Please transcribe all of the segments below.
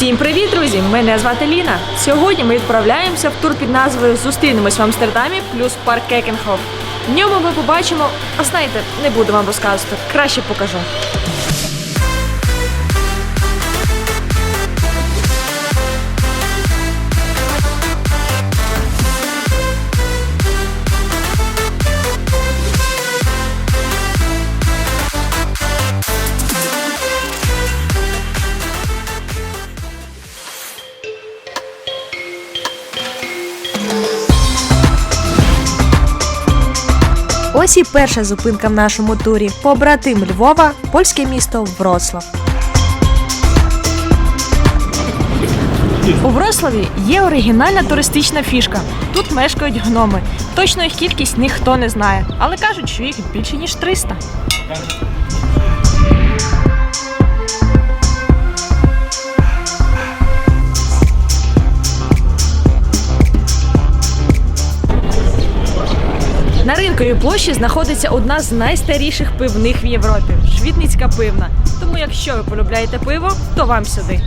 Всім привіт, друзі! Мене звати Ліна. Сьогодні ми відправляємося в тур під назвою Зустрінемось в Амстердамі плюс парк Кекенхоф. В ньому ми побачимо, а знаєте, не буду вам розказувати, краще покажу. Ось і перша зупинка в нашому турі. Побратим Львова, польське місто Вроцлав. У Врославі є оригінальна туристична фішка. Тут мешкають гноми. Точно їх кількість ніхто не знає, але кажуть, що їх більше ніж 300. На площі знаходиться одна з найстаріших пивних в Європі Швідницька пивна. Тому, якщо ви полюбляєте пиво, то вам сюди.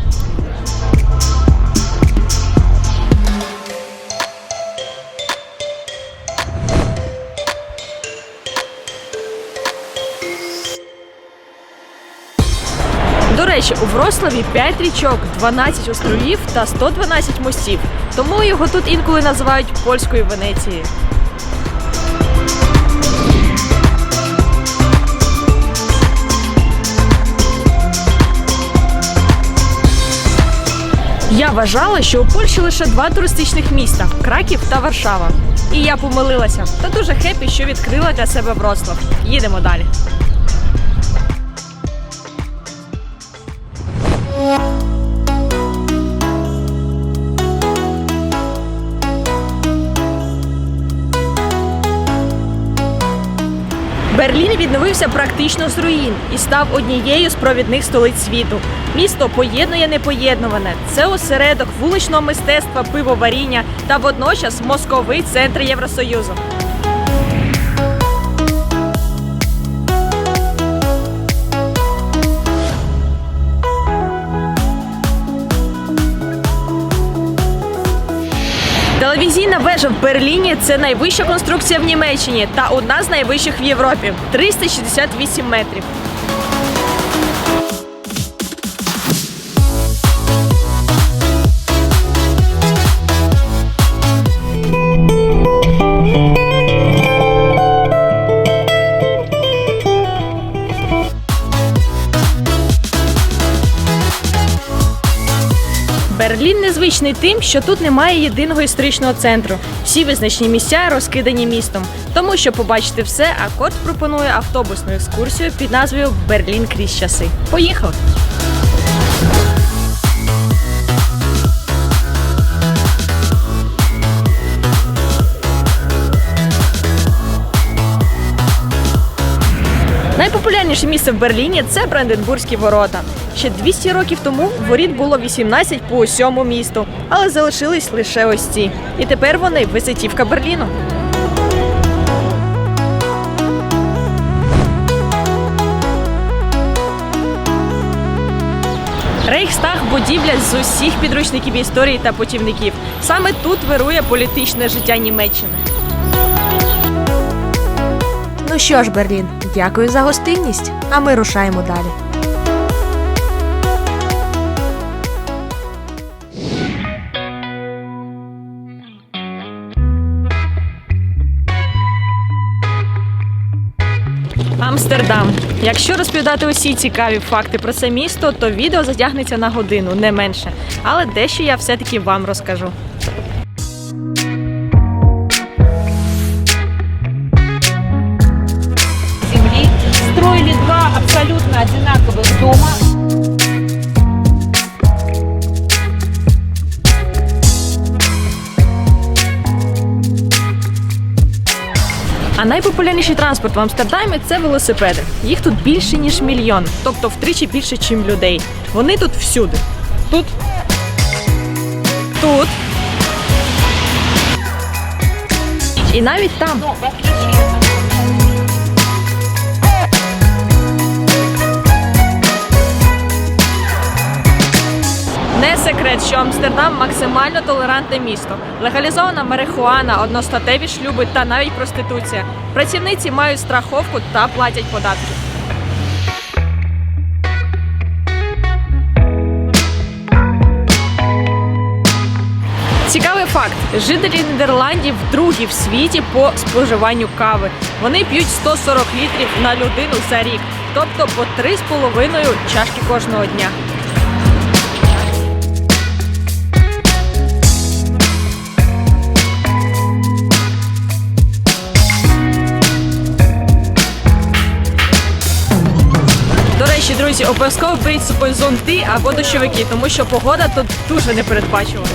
До речі, у Врославі 5 річок, 12 островів та 112 мостів. Тому його тут інколи називають польською Венецією. Я вважала, що у Польщі лише два туристичних міста Краків та Варшава. І я помилилася. Та дуже хепі, що відкрила для себе Вроцлав. Їдемо далі. Берлін відновився практично з руїн і став однією з провідних столиць світу. Місто поєднує непоєднуване. Це осередок вуличного мистецтва, пивоваріння та водночас мозковий центр Євросоюзу. Телевізійна вежа в Берліні це найвища конструкція в Німеччині та одна з найвищих в Європі 368 метрів. Берлін незвичний тим, що тут немає єдиного історичного центру. Всі визначні місця розкидані містом. Тому, щоб побачити все, Акорд пропонує автобусну екскурсію під назвою Берлін крізь часи. Поїхали! Найпопулярніше місце в Берліні це Бранденбурзькі ворота. Ще 200 років тому воріт було 18 по усьому місту, але залишились лише ось ці. І тепер вони визитівка Берліну. Рейхстаг будівля з усіх підручників історії та путівників. Саме тут вирує політичне життя Німеччини. Ну що ж, Берлін, дякую за гостинність, а ми рушаємо далі. Амстердам. Якщо розповідати усі цікаві факти про це місто, то відео затягнеться на годину, не менше. Але дещо я все-таки вам розкажу. А найпопулярніший транспорт в Амстердамі це велосипеди. Їх тут більше ніж мільйон, тобто втричі більше, ніж людей. Вони тут всюди. Тут. Тут. І навіть там. Секрет, що Амстердам максимально толерантне місто. Легалізована марихуана, одностатеві шлюби та навіть проституція. Працівниці мають страховку та платять податки. Цікавий факт: жителі Нідерландів другі в світі по споживанню кави. Вони п'ють 140 літрів на людину за рік, тобто по 3,5 чашки кожного дня. Друзі, обов'язково беріть з собою зонти або дощовики, тому що погода тут дуже непередбачувана.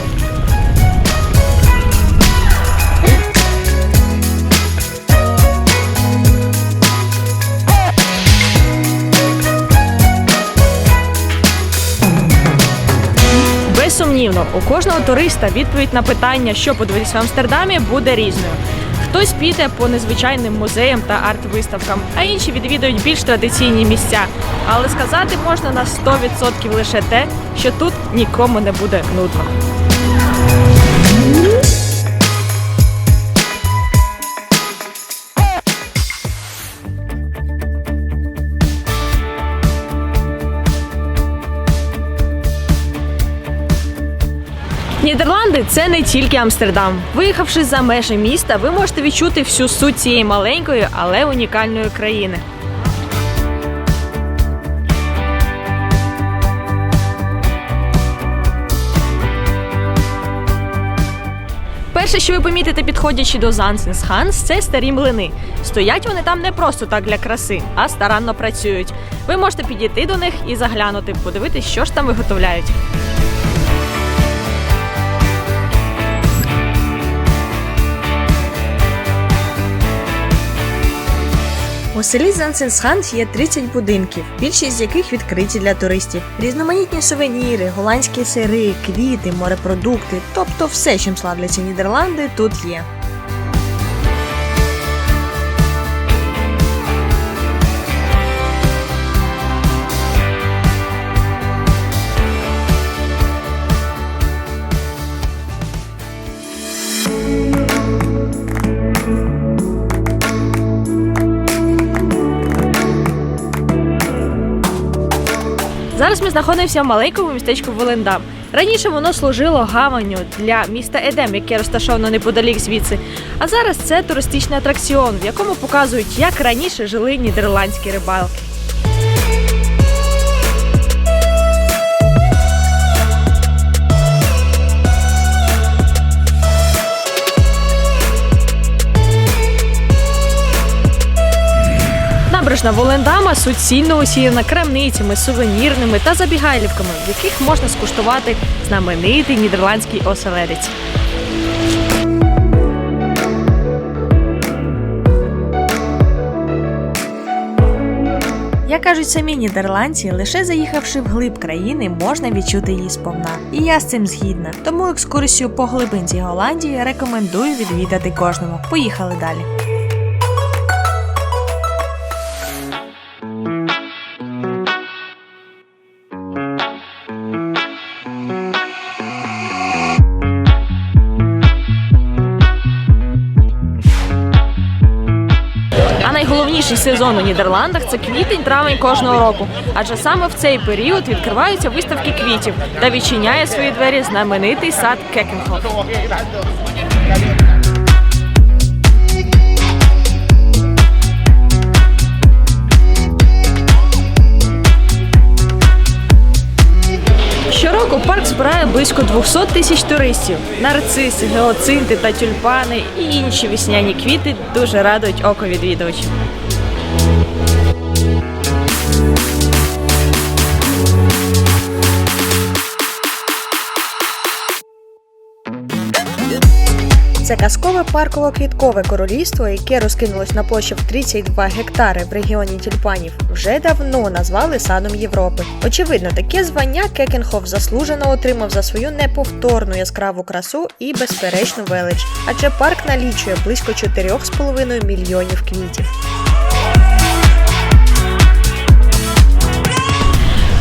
Безсумнівно, у кожного туриста відповідь на питання, що подивитись в Амстердамі, буде різною. Хтось піде по незвичайним музеям та арт-виставкам, а інші відвідують більш традиційні місця. Але сказати можна на 100% лише те, що тут нікому не буде нудно. Нідерланди це не тільки Амстердам. Виїхавши за межі міста, ви можете відчути всю суть цієї маленької, але унікальної країни. Перше, що ви помітите, підходячи до Зансенсханс, це старі млини. Стоять вони там не просто так для краси, а старанно працюють. Ви можете підійти до них і заглянути, подивитись, що ж там виготовляють. У селі Зансенсхант є 30 будинків, більшість з яких відкриті для туристів. Різноманітні сувеніри, голландські сири, квіти, морепродукти, тобто все, чим славляться Нідерланди, тут є. Зараз знаходився в маленькому містечку Волендам. Раніше воно служило гаванню для міста Едем, яке розташовано неподалік звідси. А зараз це туристичний атракціон, в якому показують, як раніше жили нідерландські рибалки. Набережна Волендама суцільно усіяна крамницями, сувенірними та забігайлівками, в яких можна скуштувати знаменитий нідерландський оселедець. Як кажуть самі нідерландці, лише заїхавши вглиб країни, можна відчути її сповна. І я з цим згідна. Тому екскурсію по глибинці Голландії рекомендую відвідати кожному. Поїхали далі. Найголовніший сезон у Нідерландах це квітень-травень кожного року. Адже саме в цей період відкриваються виставки квітів та відчиняє свої двері знаменитий сад Кекенхоф. Щороку парк збирає близько 200 тисяч туристів. Нарциси, геоцинти та тюльпани і інші весняні квіти дуже радують око відвідувачів. Це казкове парково-квіткове королівство, яке розкинулось на площі в 32 гектари в регіоні тюльпанів, вже давно назвали садом Європи. Очевидно, таке звання Кекенхоф заслужено отримав за свою неповторну яскраву красу і безперечну велич, адже парк налічує близько 4,5 мільйонів квітів.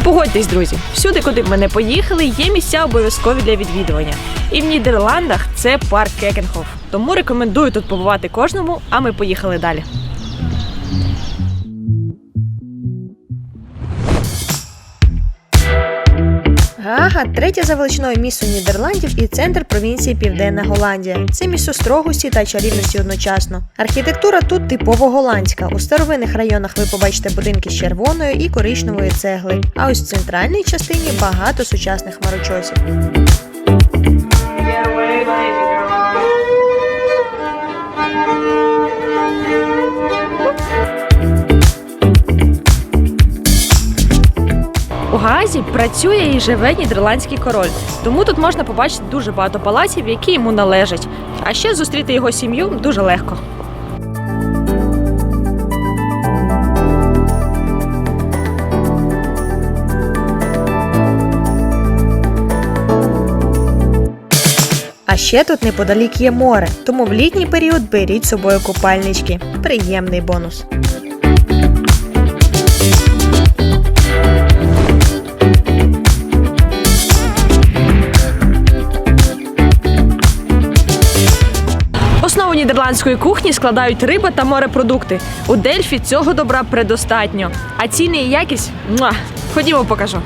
Погодьтесь, друзі, всюди, куди б ми не поїхали, є місця обов'язкові для відвідування. І в Нідерландах це парк Кекенхоф. Тому рекомендую тут побувати кожному, а ми поїхали далі. Гаага третє за величиною місто Нідерландів і центр провінції Південна Голландія. Це місто строгості та чарівності одночасно. Архітектура тут типово голландська. У старовинних районах ви побачите будинки з червоної і коричневої цегли. А ось в центральній частині багато сучасних хмарочосів. Гаазі працює і живе нідерландський король, тому тут можна побачити дуже багато палаців, які йому належать. А ще зустріти його сім'ю дуже легко. А ще тут неподалік є море, тому в літній період беріть з собою купальнички. Приємний бонус. Нідерландської кухні складають риба та морепродукти. У Дельфі цього добра предостатньо. А ціни і якість муа! ходімо, покажу.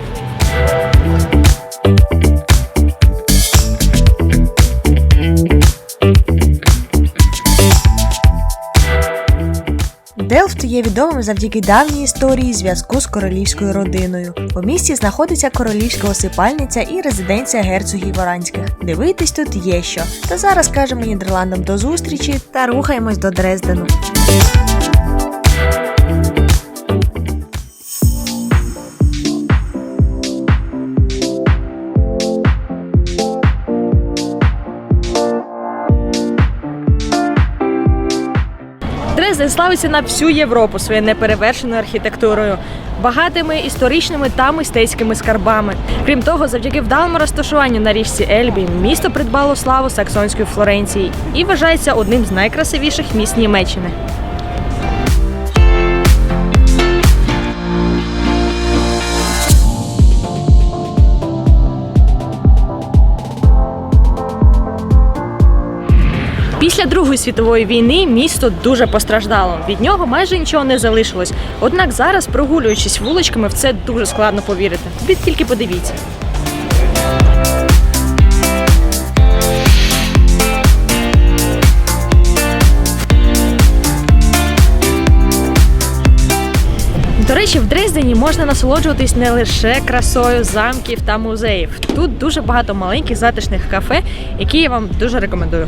Є відомим завдяки давній історії зв'язку з королівською родиною. У місті знаходиться королівська осипальниця і резиденція герцогів Оранських. Дивитись тут є що. Та зараз кажемо Нідерландам до зустрічі та рухаємось до Дрездену. Дрезден славиться на всю Європу своєю неперевершеною архітектурою, багатими історичними та мистецькими скарбами. Крім того, завдяки вдалому розташуванню на річці Ельбі місто придбало славу саксонської Флоренції і вважається одним з найкрасивіших міст Німеччини. Другої світової війни місто дуже постраждало. Від нього майже нічого не залишилось. Однак зараз, прогулюючись вуличками, в це дуже складно повірити. Ви тільки подивіться. До речі, в Дрездені можна насолоджуватись не лише красою замків та музеїв. Тут дуже багато маленьких затишних кафе, які я вам дуже рекомендую.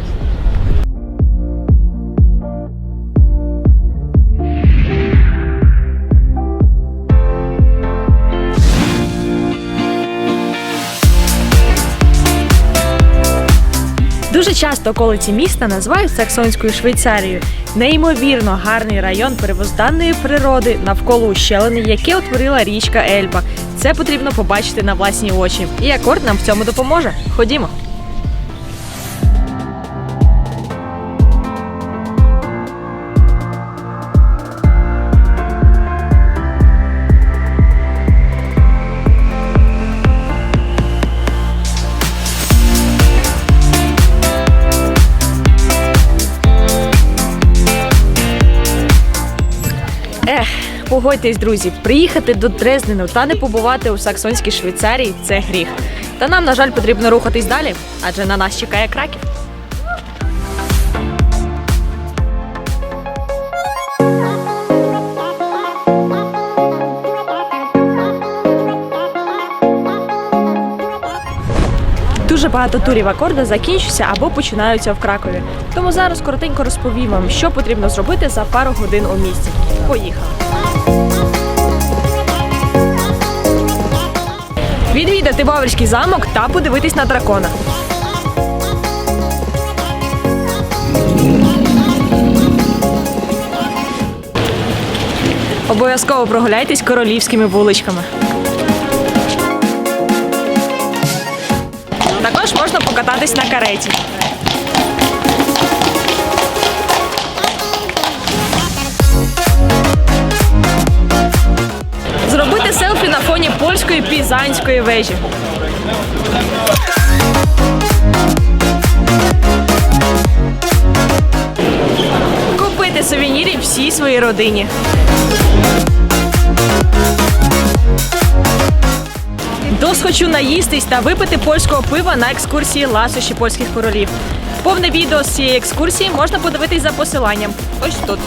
Дуже часто околиці міста називають Саксонською Швейцарією. Неймовірно гарний район первозданної природи навколо ущелини, яке утворила річка Ельба. Це потрібно побачити на власні очі. І акорд нам в цьому допоможе. Ходімо. Погодьтесь, друзі, приїхати до Дрездену та не побувати у Саксонській Швейцарії це гріх. Та нам, на жаль, потрібно рухатись далі, адже на нас чекає краків. Дуже багато турів акорда закінчуються або починаються в Кракові. Тому зараз коротенько розповім вам, що потрібно зробити за пару годин у місті. Поїхали! Відвідати Баварський замок та подивитись на дракона. Обов'язково прогуляйтесь королівськими вуличками. Також можна покататись на кареті. Фоні пізанської вежі. Купити сувенірів всій своїй родині. Досхочу наїстись та випити польського пива на екскурсії ласощі польських королів. Повне відео з цієї екскурсії можна подивитись за посиланням. Ось тут.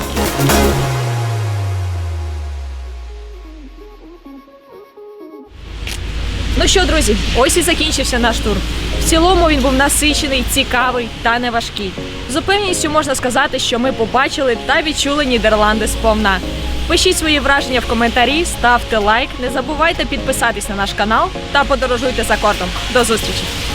Що, друзі, ось і закінчився наш тур. В цілому він був насичений, цікавий та неважкий. З упевненістю можна сказати, що ми побачили та відчули Нідерланди сповна. Пишіть свої враження в коментарі, ставте лайк, не забувайте підписатись на наш канал та подорожуйте за кордом. До зустрічі!